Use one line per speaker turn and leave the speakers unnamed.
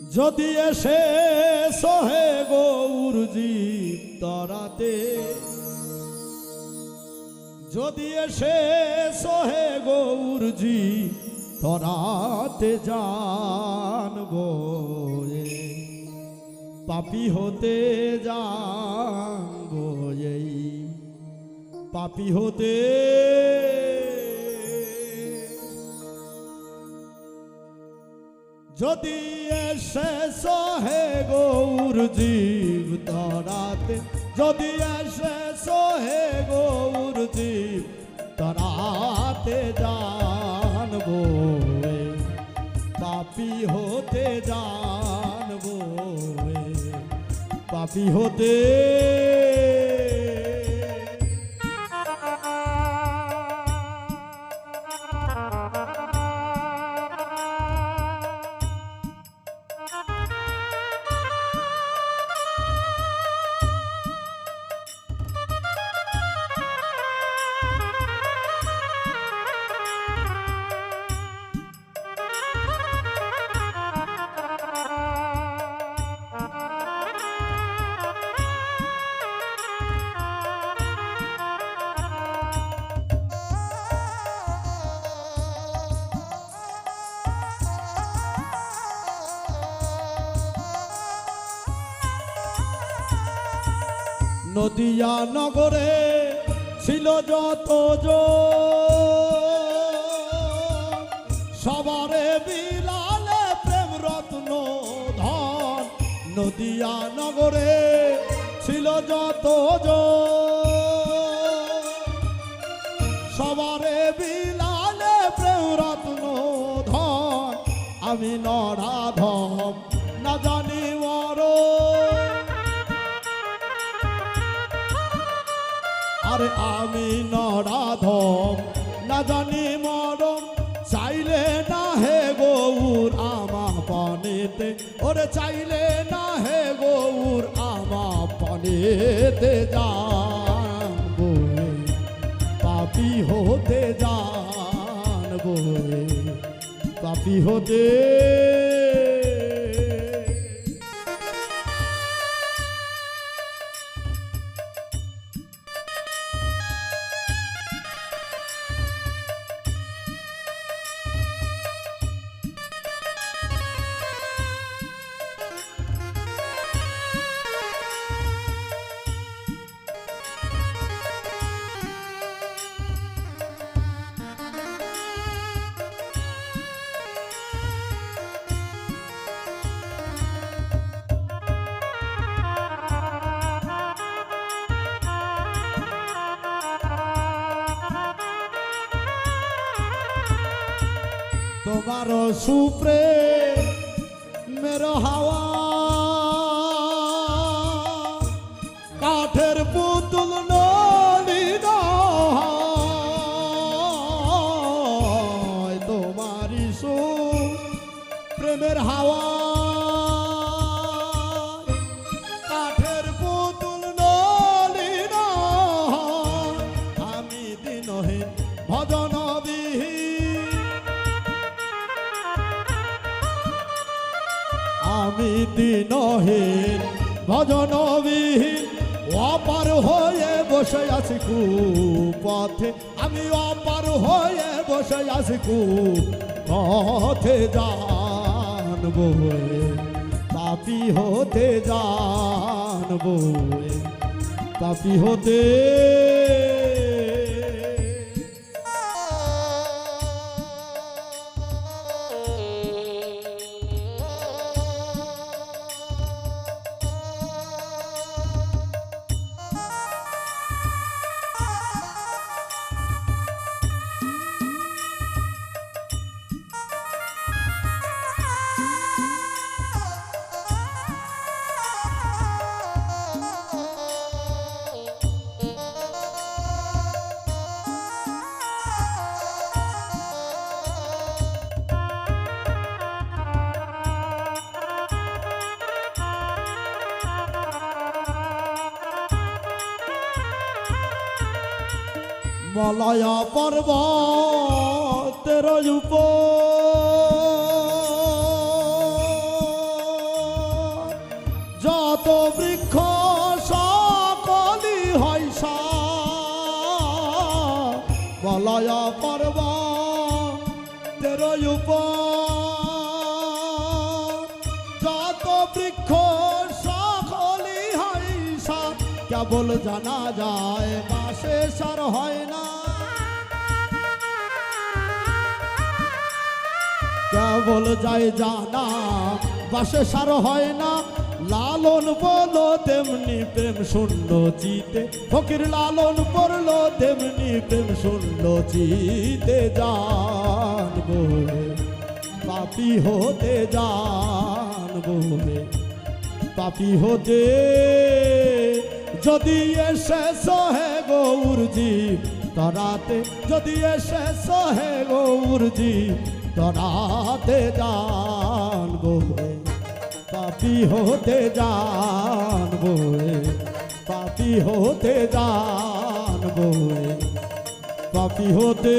যদি এসে সহে গৌরজি তরাতে, যদি এসে সহে গৌরজি তরাতে জানব পাপি হতে জানব পাপি হতে যদি এসে সহে গৌর জীব তরাতে, যদি এসে সহে গৌর জীব তরাতে জানব পাপি হতে জানব পাপি হতে নদিয়া নগরে ছিল যত সবারে বিলালে প্রেম রত্ন ধন। নদিয়া নগরে ছিল যত সবারে বিলালে প্রেম রত্ন ধন। আমি নরাধম আরে আমি নরাধম। না জানি মরম চাইলে না হে গৌর আমা পানেতে। ওরে চাইলে না হে গৌর আমা পানেতে জানব রে, পাপি হতে জানব রে, পাপি হতে তোমার সুপ্রে মেরো হাওয়া। কাঠের পুতুল তোমার সু প্রেমের হাওয়া। আমি দিনহীন ভজনবিহীন অপার হয়ে বসে আছি কু পথে আমি অপার হয়ে বসে আছি কু পথে জানব পাপি হতে জানব পাপি হতে মলয়া পর্বতের উপর যত বৃক্ষ সকলি হয় বলয় পর্ব তেরো যত বৃক্ষ কেবল জানা যায় বাসে সার হয় না। কেবল যায় জানা বাসে সার হয় না। লালন বলো তেমনি প্রেম শূন্য চিতে ফকির লালন পড়ল তেমনি প্রেম শূন্য চিতে জানব পাপি হতে জানব রে, পাপি হতে যদি এসে সহে গৌরজি তরাতে যদি এসে সহে গৌরজি তরাতে জানব রে। পাপি হতে জানব রে। পাপি হতে জানব রে। পাপি হতে